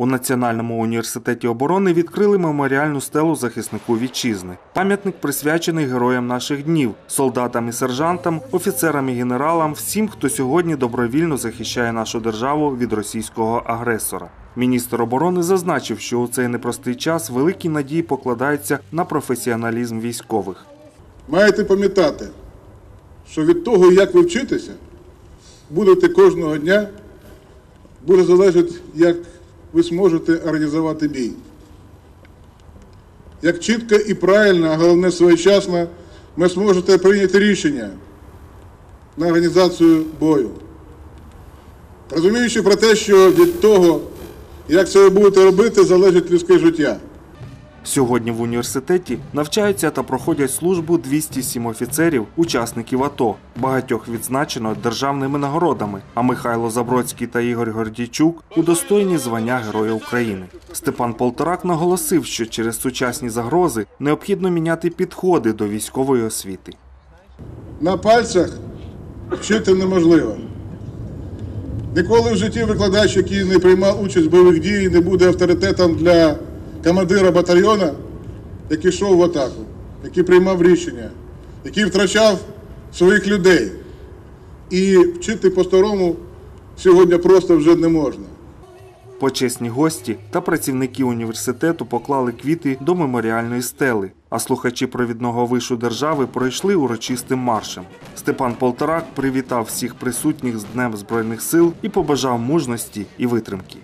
У Національному університеті оборони відкрили меморіальну стелу захиснику вітчизни. Пам'ятник присвячений героям наших днів, солдатам і сержантам, офіцерам і генералам, всім, хто сьогодні добровільно захищає нашу державу від російського агресора. Міністр оборони зазначив, що у цей непростий час великі надії покладаються на професіоналізм військових. Маєте пам'ятати, що від того, як ви вчитеся, будете кожного дня, буде залежати, як ви зможете організувати бій. Як чітко і правильно, а головне своєчасно, ви зможете прийняти рішення на організацію бою. Розуміючи про те, що від того, як це ви будете робити, залежить людське життя. Сьогодні в університеті навчаються та проходять службу 207 офіцерів, учасників АТО. Багатьох відзначено державними нагородами. А Михайло Забродський та Ігор Гордійчук удостоєні звання Героя України. Степан Полторак наголосив, що через сучасні загрози необхідно міняти підходи до військової освіти. На пальцях вчити неможливо. Ніколи в житті викладач, який не приймав участь в бойових діях, не буде авторитетом для командира батальйона, який йшов в атаку, який приймав рішення, який втрачав своїх людей. І вчити по-старому сьогодні просто вже не можна. Почесні гості та працівники університету поклали квіти до меморіальної стели, а слухачі провідного вишу держави пройшли урочистим маршем. Степан Полторак привітав всіх присутніх з Днем Збройних сил і побажав мужності і витримки.